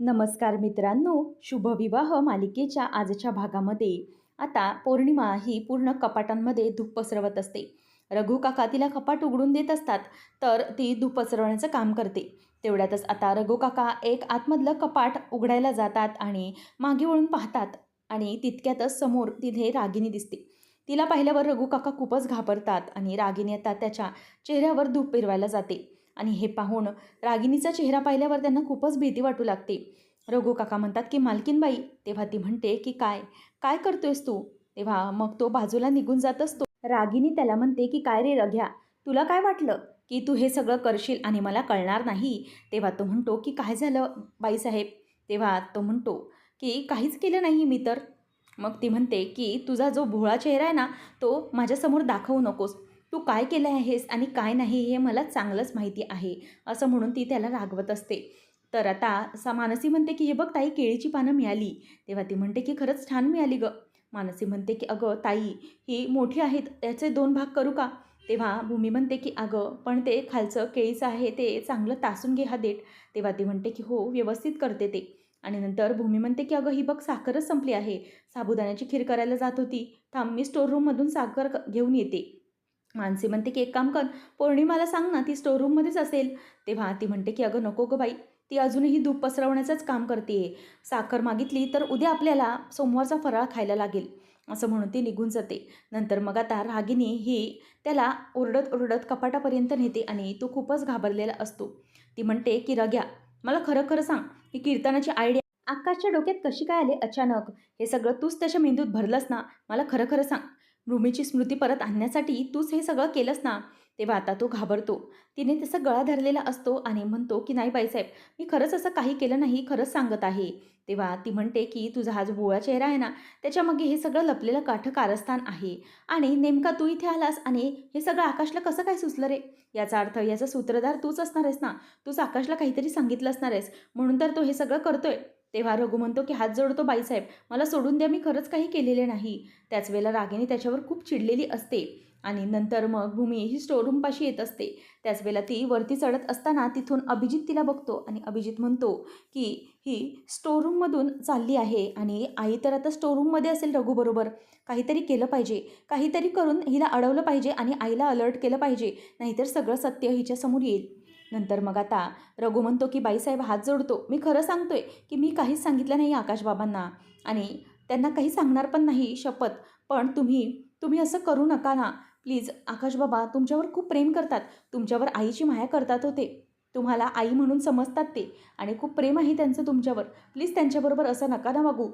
नमस्कार मित्रांनो शुभविवाह मालिकेच्या आजच्या भागामध्ये. आता पौर्णिमा ही पूर्ण कपाटांमध्ये धूप पसरवत असते. रघु काका तिला कपाट उघडून देत असतात तर ती धूप पसरवण्याचं काम करते. तेवढ्यातच आता रघु काका एक आतमधलं कपाट उघडायला जातात आणि मागे वळून पाहतात आणि तितक्यातच समोर तिथे रागिनी दिसते. तिला पाहिल्यावर रघु काका खूपच घाबरतात आणि रागिनी आता त्याच्या चेहऱ्यावर धूप पिरवायला जाते. आणि हे पाहून रागिनीचा चेहरा पाहिल्यावर त्यांना खूपच भीती वाटू लागते. रघु काका म्हणतात की मालकीनबाई तेव्हा ती म्हणते की काय काय करतोयस तू? तेव्हा मग तो बाजूला निघून जात असतो. रागिनी त्याला म्हणते की काय रे रघ्या तुला काय वाटलं की तू हे सगळं करशील आणि मला कळणार नाही? तेव्हा तो म्हणतो की काय झालं बाईसाहेब? तेव्हा तो म्हणतो की काहीच केलं नाही मी तर. मग ती म्हणते की तुझा जो भोळा चेहरा आहे ना तो माझ्यासमोर दाखवू नकोस. तू काय केलं आहेस आणि काय नाही हे मला चांगलंच माहिती आहे असं म्हणून ती त्याला रागवत असते. तर आता सा मानसी म्हणते की हे बघ ताई केळीची पानं मिळाली. तेव्हा ती म्हणते की खरंच छान मिळाली गं. मानसी म्हणते की अगं ताई ही मोठी आहेत त्याचे दोन भाग करू का? तेव्हा भूमी म्हणते की अगं पण ते खालचं केळीचं आहे ते चांगलं तासून घे हा देठ. तेव्हा ती म्हणते की हो व्यवस्थित करते ते. आणि नंतर भूमी म्हणते की अगं ही बघ साखरच संपली आहे. साबुदाण्याची खीर करायला जात होती. थांब मी स्टोर रूममधून साखर क- घेऊन येते. मानसी म्हणते की एक काम कर पौर्णिमाला सांग ना ती स्टोर रूममध्येच असेल. तेव्हा ती म्हणते की अगं नको गं बाई ती अजूनही धूप पसरवण्याचंच काम करते साखर मागितली तर उद्या आपल्याला सोमवारचा फराळ खायला लागेल. असं म्हणून ती निघून जाते. नंतर मग आता रागिनी ही त्याला ओरडत ओरडत कपाटापर्यंत नेते आणि तो खूपच घाबरलेला असतो. ती म्हणते की रग्या मला खरं खरं सांग ही कीर्तनाची आयडिया आकाशच्या डोक्यात कशी काय आले अचानक? हे सगळं तूच त्याच्या मेंदूत भरलंस ना? मला खरं खरं सांग. भूमीची स्मृती परत आणण्यासाठी तूच हे सगळं केलंस ना? तेव्हा आता तो घाबरतो. तिने त्याचा गळा धरलेला असतो आणि म्हणतो की नाही बाईसाहेब मी खरंच असं काही केलं नाही खरंच सांगत आहे. तेव्हा ती म्हणते की तुझा हा जो भोळा चेहरा आहे ना त्याच्यामागे हे सगळं लपलेलं काठ कारस्थान आहे. आणि नेमका तू इथे आलास आणि हे सगळं आकाशला कसं काय सुचलं रे? याचा अर्थ याचा सूत्रधार तूच असणार आहेस ना? तूच आकाशला काहीतरी सांगितलं असणार आहेस. म्हणून तर तो हे सगळं करतोय. तेव्हा रघु म्हणतो की हात जोडतो बाईसाहेब. मला सोडून द्या मी खरंच काही केलेले नाही. त्याच वेळेला रागिनी त्याच्यावर खूप चिडलेली असते. आणि नंतर मग भूमी ही स्टोरूमपाशी येत असते. त्याच वेळेला ती वरती चढत असताना तिथून अभिजित तिला बघतो आणि अभिजित म्हणतो की ही स्टोरूममधून चालली आहे आणि आई तर आता स्टोरूममध्ये असेल रघुबरोबर काहीतरी केलं पाहिजे. काहीतरी करून हिला अडवलं पाहिजे आणि आईला अलर्ट केलं पाहिजे. नाहीतर सगळं सत्य हिच्यासमोर येईल. नंतर मग आता रघु म्हणतो की बाईसाहेब हात जोडतो. मी खरं सांगतोय की मी काहीच सांगितलं नाही आकाशबाबांना. आणि त्यांना काही सांगणार पण नाही शपथ. पण तुम्ही तुम्ही असं करू नका ना. प्लीज आकाशबाबा तुमच्यावर खूप प्रेम करतात. तुमच्यावर आईची माया करतात होते तुम्हाला आई म्हणून समजतात ते. आणि खूप प्रेम आहे त्यांचं तुमच्यावर. प्लीज त्यांच्याबरोबर असं नका ना वागू.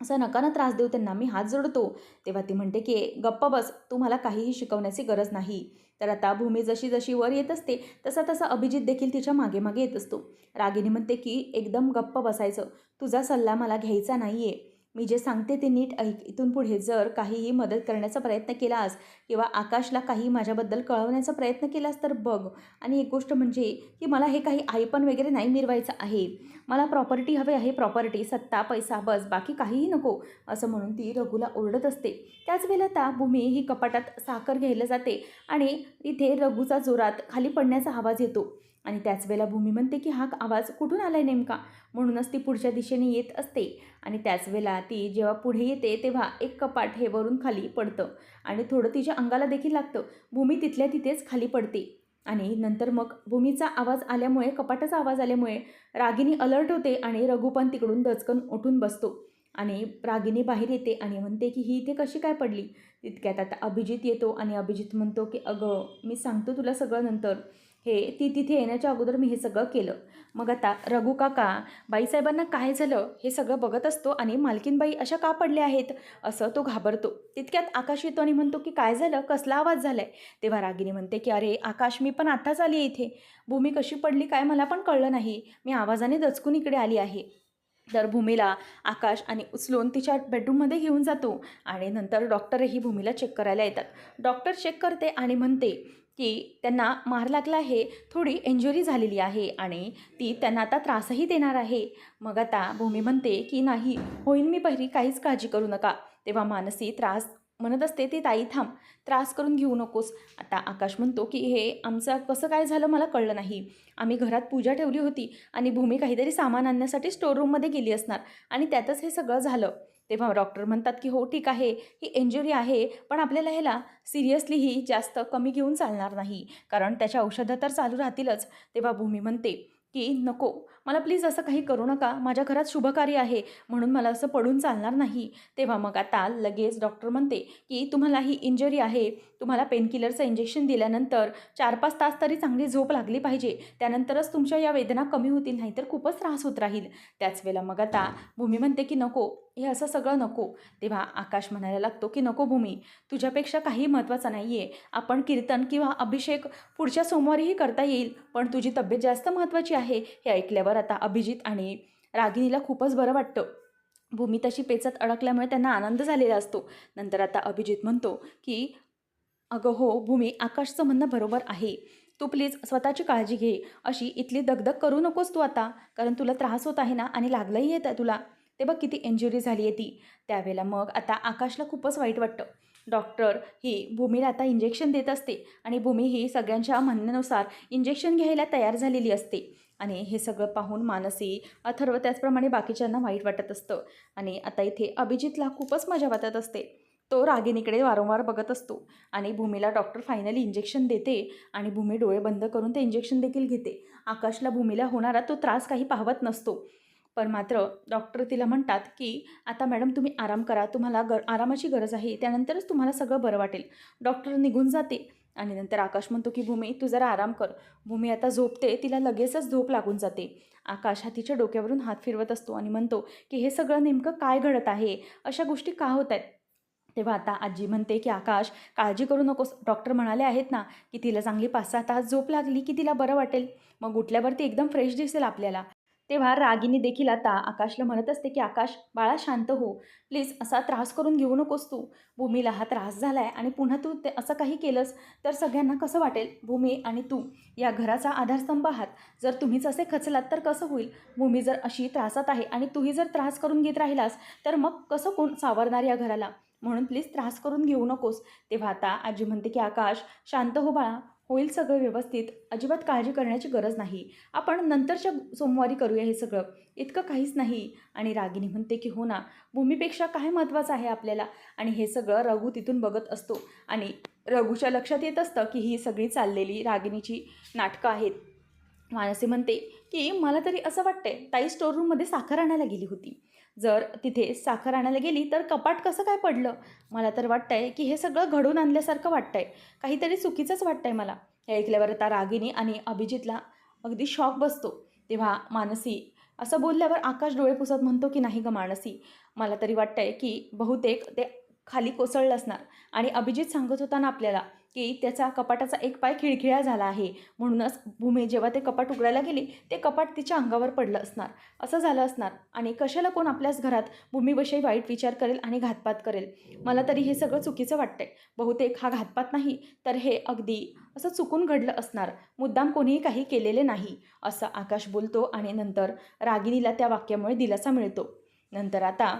असं नकाना त्रास देऊ त्यांना मी हात जोडतो. तेव्हा ती म्हणते की गप्पा बस तू मला काहीही शिकवण्याची गरज नाही. तर आता भूमी जशी जशी वर येत असते तसा तसा अभिजित देखील तिच्यामागे मागे येत असतो. रागिनी म्हणते की एकदम गप्प बसायचं. तुझा सल्ला मला घ्यायचा नाही आहे मी जे सांगते ते नीट ऐक. इथून पुढे जर काहीही मदत करण्याचा प्रयत्न केलास किंवा आकाशला काही माझ्याबद्दल कळवण्याचा प्रयत्न केलास तर बघ. आणि एक गोष्ट म्हणजे की मला हे काही आईपण वगैरे नाही मिरवायचं आहे. मला प्रॉपर्टी हवे आहे प्रॉपर्टी सत्ता पैसा बस बाकी काहीही नको असं म्हणून ती रघुला ओरडत असते. त्याच वेळेला त्या भूमी ही कपाटात साखर घ्यायला जाते आणि इथे रघुचा जोरात खाली पडण्याचा आवाज येतो. आणि त्याच वेळेला भूमी म्हणते की हा आवाज कुठून आला आहे नेमका? म्हणूनच ती पुढच्या दिशेने येत असते. आणि त्याच वेळेला ती जेव्हा पुढे येते तेव्हा एक कपाट हे वरून खाली पडतं. आणि थोडं तिच्या अंगाला देखील लागतं. भूमी तिथल्या तिथेच खाली पडते. आणि नंतर मग भूमीचा आवाज आल्यामुळे कपाटाचा आवाज आल्यामुळे रागिनी अलर्ट होते आणि रघुपण तिकडून दचकन उठून बसतो. आणि रागिनी बाहेर येते आणि म्हणते की ही इथे कशी काय पडली? तितक्यात आता अभिजित येतो आणि अभिजित म्हणतो की अगं मी सांगतो तुला सगळं नंतर. हे ती तिथे येण्याच्या अगोदर मी हे सगळं केलं. मग आता रघु काका बाईसाहेबांना काय झालं हे सगळं बघत असतो आणि मालकीनबाई अशा का पडल्या आहेत? असं तो घाबरतो. तितक्यात आकाश येतो आणि म्हणतो की काय झालं? कसला आवाज झाला आहे तेव्हा रागिनी म्हणते की अरे आकाश मी पण आत्ताच आली आहे इथे. भूमी कशी पडली काय मला पण कळलं नाही. मी आवाजाने दचकून इकडे आली आहे. तर भूमीला आकाश आणि उचलून तिच्या बेडरूममध्ये घेऊन जातो आणि नंतर डॉक्टरही भूमीला चेक करायला येतात. डॉक्टर चेक करते आणि म्हणते की त्यांना मार लागला आहे थोडी इंजुरी झालेली आहे आणि ती त्यांना आता त्रासही देणार आहे. मग आता भूमी म्हणते की नाही होईन मी पहिली काहीच काळजी करू नका. तेव्हा मानसी त्रास म्हणत असते ती ताई थांब त्रास करून घेऊ नकोस. आता आकाश म्हणतो की हे आमचं कसं काय झालं मला कळलं नाही. आम्ही घरात पूजा ठेवली होती आणि भूमी काहीतरी सामान आणण्यासाठी स्टोर रूममध्ये गेली असणार आणि त्यातच हे सगळं झालं. तेव्हा डॉक्टर म्हणतात की हो ठीक आहे ही इंजुरी आहे पण आपल्याला ह्याला सिरियसलीही जास्त कमी घेऊन चालणार नाही. कारण त्याच्या औषधं तर चालू राहतीलच. तेव्हा भूमी म्हणते की नको मला प्लीज असं काही करू नका. माझ्या घरात शुभकार्य आहे. म्हणून मला असं पडून चालणार नाही. तेव्हा मग आता लगेच डॉक्टर म्हणते की तुम्हाला ही इंजरी आहे. तुम्हाला पेनकिलरचं इंजेक्शन दिल्यानंतर चार पाच तास तरी चांगली झोप लागली पाहिजे. त्यानंतरच तुमच्या या वेदना कमी होतील नाही तर खूपच त्रास होत राहील. त्याच वेळेला मग आता भूमी म्हणते की नको. हे असं सगळं नको. तेव्हा आकाश म्हणायला लागतो की नको भूमी. तुझ्यापेक्षा काही महत्त्वाचं नाही आहे आपण कीर्तन किंवा अभिषेक पुढच्या सोमवारीही करता येईल. पण तुझी तब्येत जास्त महत्त्वाची आहे. हे ऐकल्यावर आता अभिजित आणि रागिनीला खूपच बरं वाटतं. भूमी तशी पेचत अडकल्यामुळे त्यांना आनंद झालेला असतो. नंतर आता अभिजित म्हणतो की अगं हो भूमी आकाशचं म्हणणं बरोबर आहे. तू प्लीज स्वतःची काळजी घे. अशी इथली दगदग करू नकोस तू आता. कारण तुला त्रास होत आहे ना आणि लागलंही येतं तुला. ते बघ किती इंजुरी झाली आहे ती. त्यावेळेला मग आता आकाशला खूपच वाईट वाटतं. डॉक्टर ही भूमीला आता इंजेक्शन देत असते आणि भूमी ही सगळ्यांच्या म्हणण्यानुसार इंजेक्शन घ्यायला तयार झालेली असते. आणि हे सगळं पाहून मानसी अथर्व त्याचप्रमाणे बाकीच्यांना वाईट वाटत असतं. आणि आता इथे अभिजितला खूपच मजा वाटत असते. तो रागिनीकडे वारंवार बघत असतो आणि भूमीला डॉक्टर फायनली इंजेक्शन देते आणि भूमी डोळे बंद करून ते इंजेक्शन देखील घेते. आकाशला भूमीला होणारा तो त्रास काही पाहवत नसतो. पण मात्र डॉक्टर तिला म्हणतात की आता मॅडम तुम्ही आराम करा तुम्हाला गर आरामाची गरज आहे त्यानंतरच तुम्हाला सगळं बरं वाटेल. डॉक्टर निघून जाते आणि नंतर आकाश म्हणतो की भूमी तू जरा आराम कर. भूमी आता झोपते तिला लगेचच झोप लागून जाते. आकाश हा तिच्या डोक्यावरून हात फिरवत असतो आणि म्हणतो की हे सगळं नेमकं काय घडत आहे? अशा गोष्टी का होत आहेत? तेव्हा आता आजी म्हणते की आकाश काळजी करू नकोस. डॉक्टर म्हणाले आहेत ना की तिला चांगली पाच सहा तास झोप लागली की तिला बरं वाटेल. मग उठल्यावरती एकदम फ्रेश दिसेल आपल्याला. तेव्हा रागिनी देखील आता आकाशला म्हणत असते की आकाश बाळा शांत हो. प्लीज असा त्रास करून घेऊ नकोस तू. भूमीला हा त्रास झाला आहे आणि पुन्हा तू ते असं काही केलंस तर सगळ्यांना कसं वाटेल? भूमी आणि तू या घराचा आधारस्तंभ आहात. जर तुम्हीच असे खचलात तर कसं होईल? भूमी जर अशी त्रासात आहे आणि तूही जर त्रास करून घेत राहिलास तर मग कसं कोण सावरणार या घराला? म्हणून प्लीज त्रास करून घेऊ नकोस. तेव्हा आता आजी म्हणते की आकाश शांत हो बाळा. होईल सगळं व्यवस्थित. अजिबात काळजी करण्याची गरज नाही. आपण नंतरच्या सोमवारी करूया हे सगळं. इतकं काहीच नाही. आणि रागिनी म्हणते की हो ना भूमीपेक्षा काय महत्त्वाचं आहे आपल्याला? आणि हे सगळं रघु तिथून बघत असतो. आणि रघुच्या लक्षात येत असतं की ही सगळी चाललेली रागिनीची नाटकं आहेत. मानसी म्हणते की मला तरी असं वाटतंय ताई स्टोर रूममध्ये साखर आणायला गेली होती. जर तिथे साखर आणायला गेली तर कपाट कसं काय पडलं? मला तर वाटतं आहे की हे सगळं घडून आणल्यासारखं वाटतं आहे काहीतरी चुकीचंच वाटतं आहे मला. हे ऐकल्यावर आता रागिनी आणि अभिजितला अगदी शॉक बसतो. तेव्हा मानसी असं बोलल्यावर आकाश डोळे पुसत म्हणतो की नाही ग मानसी मला तरी वाटतंय की बहुतेक ते खाली कोसळलं असणार. आणि अभिजित सांगत होता ना आपल्याला की त्याचा कपाटाचा एक पाय खिळखिळा झाला आहे. म्हणूनच भूमी जेव्हा ते कपाट उघडायला गेली ते कपाट तिच्या अंगावर पडलं असणार. असं झालं असणार. आणि कशाला कोण आपल्याच घरात भूमीविषयी वाईट विचार करेल आणि घातपात करेल? मला तरी हे सगळं चुकीचं वाटतंय. बहुतेक हा घातपात नाही तर हे अगदी असं चुकून घडलं असणार. मुद्दाम कोणीही काही केलेले नाही असं आकाश बोलतो आणि नंतर रागिनीला त्या वाक्यामुळे दिलासा मिळतो. नंतर आता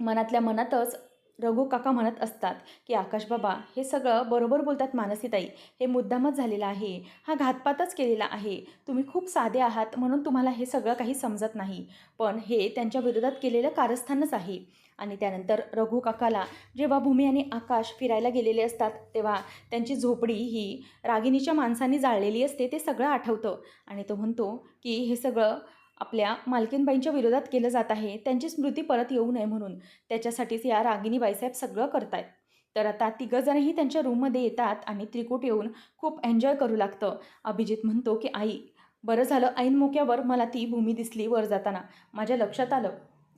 मनातल्या मनातच रघु काका म्हणत असतात की आकाश बाबा हे सगळं बरोबर बोलतात मानसीताई. हे मुद्दामच झालेलं आहे. हा घातपातच केलेला आहे. तुम्ही खूप साधे आहात म्हणून तुम्हाला हे सगळं काही समजत नाही. पण हे त्यांच्या विरोधात केलेलं कारस्थानच आहे. आणि त्यानंतर रघु काकाला जेव्हा भूमी आणि आकाश फिरायला गेलेले असतात तेव्हा त्यांची झोपडी ही रागिनीच्या माणसांनी जाळलेली असते ते सगळं आठवतं. आणि तो म्हणतो की हे सगळं आपल्या मालकीनबाईंच्या विरोधात केलं जात आहे. त्यांची स्मृती परत येऊ नये म्हणून. त्याच्यासाठीच या रागिनी बाईसाहेब सगळं करतायत. तर आता तिघंजणही त्यांच्या रूममध्ये येतात आणि त्रिकूट येऊन खूप एन्जॉय करू लागतं. अभिजित म्हणतो की आई बरं झालं ऐन मोक्यावर मला ती भूमी दिसली वर जाताना. माझ्या लक्षात आलं.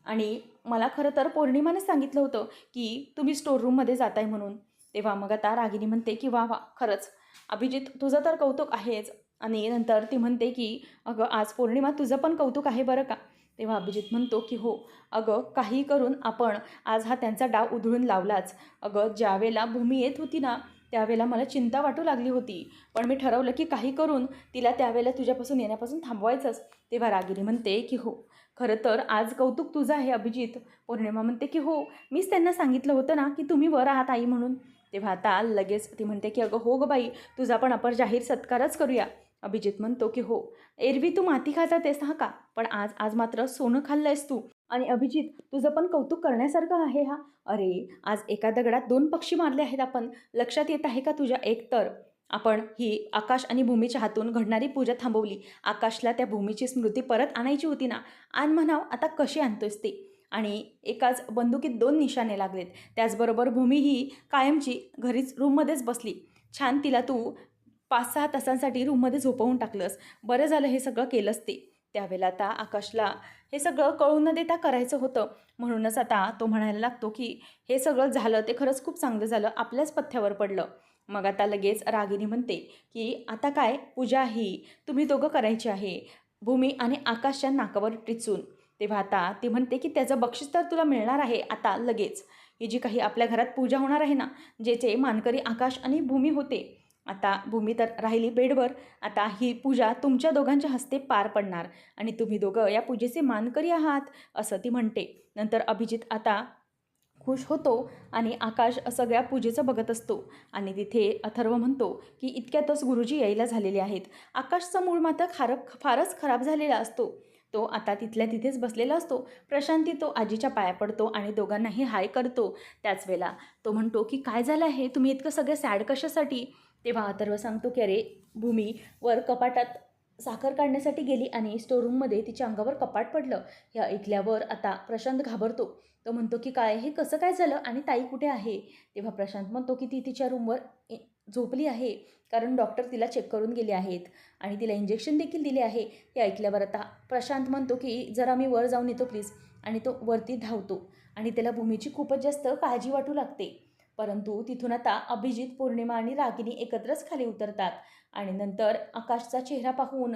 आणि मला खरं तर पौर्णिमाने सांगितलं होतं की तुम्ही स्टोर रूममध्ये जाताय म्हणून. तेव्हा मग आता रागिनी म्हणते की वा वा खरंच. अभिजित तुझं तर कौतुक आहेच. आणि नंतर ती म्हणते की अगं आज पौर्णिमा तुझं पण कौतुक आहे बरं का? तेव्हा अभिजित म्हणतो की हो अगं काही करून आपण आज हा त्यांचा डाव उधळून लावलाच. अगं ज्यावेळेला भूमी येत होती ना त्यावेळेला मला चिंता वाटू लागली होती. पण मी ठरवलं की काही करून तिला त्यावेळेला तुझ्यापासून येण्यापासून थांबवायचंच. तेव्हा रागिरी म्हणते की हो खरं तर आज कौतुक तुझं आहे अभिजित. पौर्णिमा म्हणते की हो मीच त्यांना सांगितलं होतं ना की तुम्ही वर आहात आई म्हणून. तेव्हा आता लगेच ती म्हणते की अगं हो गं बाई तुझा पण आपण जाहीर सत्कारच करूया. अभिजित म्हणतो की हो एरवी तू माती खात आहेस हा का? पण आज आज मात्र सोनं खाल्लं आहेस तू. आणि अभिजित तुझं पण कौतुक करण्यासारखं आहे हा? अरे आज एका दगडात दोन पक्षी मारले आहेत आपण. लक्षात येत आहे का तुझ्या एक तर? आपण ही आकाश आणि भूमीच्या हातून घडणारी पूजा थांबवली. आकाशला त्या भूमीची स्मृती परत आणायची होती ना? आण म्हणाव आता कशी आणतोयस ते? आणि एकाच बंदुकीत दोन निशाणे लागलेत. त्याचबरोबर भूमी ही कायमची घरीच रूममध्येच बसली. छान तिला तू पाच सहा तासांसाठी रूममध्ये झोपवून टाकलंस. बरं झालं हे सगळं केलंस ते. त्यावेळेला आता आकाशला हे सगळं कळून न देता करायचं होतं. म्हणूनच आता तो म्हणायला लागतो की हे सगळं झालं ते खरंच खूप चांगलं झालं. आपल्याच पथ्यावर पडलं. मग आता लगेच रागिनी म्हणते की आता काय? पूजा ही. तुम्ही दोघं करायची आहे. भूमी आणि आकाशच्या नाकावर टिचून. तेव्हा आता ती म्हणते की त्याचं बक्षीस तर तुला मिळणार आहे आता लगेच. ही जी काही आपल्या घरात पूजा होणार आहे ना ज्याचे मानकरी आकाश आणि भूमी होते आता भूमी तर राहिली बेडवर. आता ही पूजा तुमच्या दोघांच्या हस्ते पार पडणार आणि तुम्ही दोघं या पूजेचे मानकरी आहात असं ती म्हणते. नंतर अभिजित आता खुश होतो आणि आकाश सगळ्या पूजेचं बघत असतो. आणि तिथे अथर्व म्हणतो की इतक्यातच गुरुजी यायला झालेले आहेत. आकाशचा मूळ मात्र खारप फारच खराब झालेला असतो तो आता तिथल्या तिथेच बसलेला असतो. प्रशांती तो आजीच्या पाया पडतो आणि दोघांनाही हाय करतो. त्याच वेळेला तो म्हणतो की काय झालं आहे? तुम्ही इतकं सगळं सॅड कशासाठी? तेव्हा अथर्व सांगतो की अरे भूमी वर कपाटात साखर काढण्यासाठी गेली आणि स्टोरूममध्ये तिच्या अंगावर कपाट पडलं. हे ऐकल्यावर आता प्रशांत घाबरतो. तो म्हणतो की काय हे कसं काय झालं? आणि ताई कुठे आहे? तेव्हा प्रशांत म्हणतो की ती तिच्या रूमवर झोपली आहे कारण डॉक्टर तिला चेक करून गेले आहेत आणि तिला इंजेक्शन देखील दिले आहे. हे ऐकल्यावर आता प्रशांत म्हणतो की जरा मी वर जाऊन येतो प्लीज आणि तो वरती धावतो. आणि त्याला भूमीची खूपच जास्त काळजी वाटू लागते. परंतु तिथून आता अभिजित पौर्णिमा आणि रागिनी एकत्रच खाली उतरतात. आणि नंतर आकाशचा चेहरा पाहून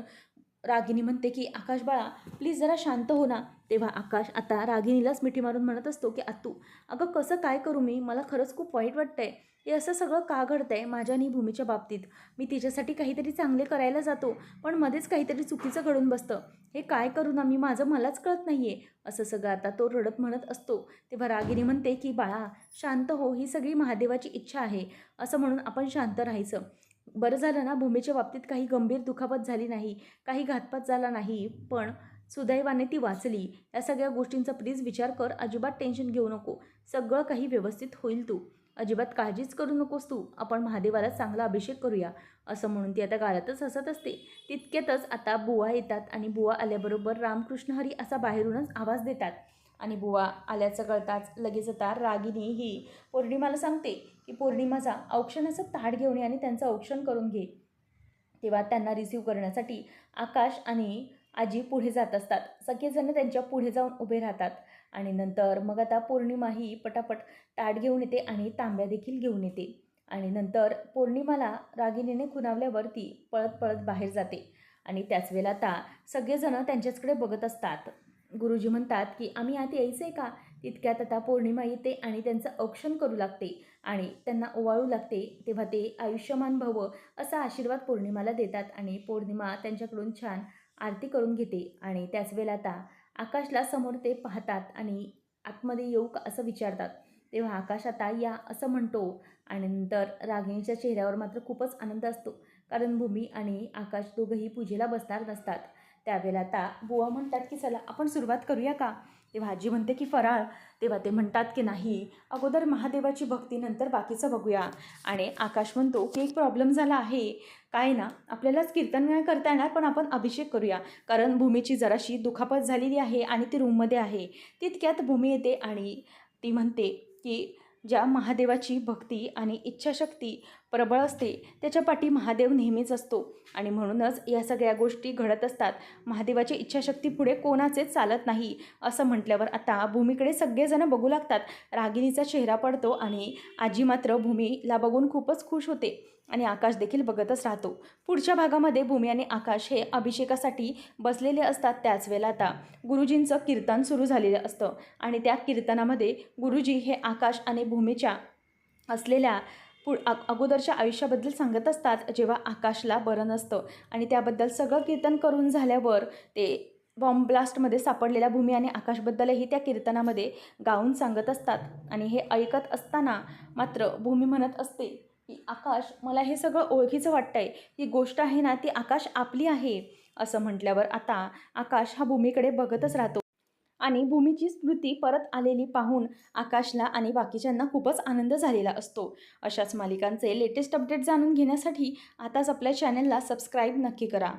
रागिनी म्हणते की आकाश बाळा प्लीज जरा शांत हो ना. तेव्हा आकाश आता रागिनीलाच मिठी मारून म्हणत असतो की आतू अगं कसं काय करू मी? मला खरंच खूप वाईट वाटतंय. हे असं सगळं का घडतंय? माझ्या आणि भूमीच्या बाबतीत. मी तिच्यासाठी काहीतरी चांगले करायला जातो पण मध्येच काहीतरी चुकीचं घडून बसतं. हे काय करू ना मी? माझं मलाच कळत नाही आहे असं सगळं आता तो रडत म्हणत असतो. तेव्हा रागिनी म्हणते की बाळा शांत हो. ही सगळी महादेवाची इच्छा आहे. असं म्हणून आपण शांत राहायचं. बरं झालं ना भूमीच्या बाबतीत काही गंभीर दुखापत झाली नाही काही घातपात झाला नाही पण सुदैवाने ती वाचली. या सगळ्या गोष्टींचा प्लीज विचार कर अजिबात टेन्शन घेऊ नको. सगळं काही व्यवस्थित होईल तू. अजिबात काळजीच करू नकोस तू. आपण महादेवाला चांगला अभिषेक करूया. असं म्हणून ती आता गाळ्यातच हसत असते. तितक्यातच आता बुवा येतात आणि बुवा आल्याबरोबर रामकृष्ण हरी असा बाहेरूनच आवाज देतात. आणि बुवा आल्याचं कळताच लगेच आता रागिनी ही पौर्णिमाला सांगते. की पौर्णिमाचा औक्षणाचं ताट घेऊन ये आणि त्यांचं औक्षण करून घे. तेव्हा त्यांना रिसीव्ह करण्यासाठी आकाश आणि आजी पुढे जात असतात. सगळेजण त्यांच्या पुढे जाऊन उभे राहतात. आणि नंतर मग आता पौर्णिमा ही पटापट ताट घेऊन येते आणि तांब्या देखील घेऊन येते. आणि नंतर पौर्णिमाला रागिनीने खुनावल्यावर ती पळत पळत बाहेर जाते. आणि त्याच वेळेला आता सगळेजण त्यांच्याचकडे बघत असतात. गुरुजी म्हणतात की आम्ही आत यायचं आहे का? तितक्यात आता पौर्णिमा येते आणि त्यांचं औक्षण करू लागते. आणि त्यांना ओवाळू लागते तेव्हा ते आयुष्यमान भव असा आशीर्वाद पौर्णिमाला देतात आणि पौर्णिमा त्यांच्याकडून छान आरती करून घेते. आणि त्याच वेळेला आता आकाशला समोर ते पाहतात आणि आतमध्ये येऊ का असं विचारतात. तेव्हा आकाश आता या असं म्हणतो आणि नंतर रागिणीच्या चेहऱ्यावर मात्र खूपच आनंद असतो. कारण भूमी आणि आकाश दोघंही पूजेला बसणार नसतात. त्यावेळेला आता बुवा म्हणतात की चला आपण सुरुवात करूया का? तेव्हा आजी म्हणते की फराळ तेव्हा ते म्हणतात की नाही अगोदर महादेवाची भक्ती नंतर बाकीचं बघूया. आणि आकाश म्हणतो की एक प्रॉब्लेम झाला आहे. काय ना आपल्यालाच कीर्तन नाही करता येणार पण आपण अभिषेक करूया. कारण भूमीची जराशी दुखापत झालेली आहे आणि ती रूममध्ये आहे. तितक्यात भूमी येते आणि ती म्हणते की ज्या महादेवाची भक्ती आणि इच्छाशक्ती प्रबळ असते. त्याच्या पाठी महादेव नेहमीच असतो. आणि म्हणूनच या सगळ्या गोष्टी घडत असतात. महादेवाची इच्छाशक्ती पुढे कोणाचेच चालत नाही. असं म्हटल्यावर आता भूमीकडे सगळेजण बघू लागतात. रागिणीचा चेहरा पडतो आणि आजी मात्र भूमीला बघून खूपच खुश होते. आणि आकाश देखील बघतच राहतो. पुढच्या भागामध्ये भूमी आणि आकाश हे अभिषेकासाठी बसलेले असतात त्याच वेळेला आता गुरुजींचं कीर्तन सुरू झालेलं असतं. आणि त्या कीर्तनामध्ये गुरुजी हे आकाश आणि भूमीच्या असलेल्या पु अ अगोदरच्या आयुष्याबद्दल सांगत असतात जेव्हा आकाशला बरं नसतं. आणि त्याबद्दल सगळं कीर्तन करून झाल्यावर ते बॉम्ब ब्लास्टमध्ये सापडलेल्या भूमी आणि आकाशबद्दलही त्या कीर्तनामध्ये गाऊन सांगत असतात. आणि हे ऐकत असताना मात्र भूमी म्हणत असते की आकाश मला हे सगळं ओळखीचं वाटतं आहे ही गोष्ट आहे ना ती आकाश आपली आहे. असं म्हटल्यावर आता आकाश हा भूमीकडे बघतच राहतो. आणि भूमीची स्मृती परत आलेली पाहून आकाशला आणि बाकीच्यांना खूपच आनंद झालेला असतो. अशाच मालिकांचे लेटेस्ट अपडेट जाणून घेण्यासाठी आताच आपल्या चॅनलला सबस्क्राईब नक्की करा.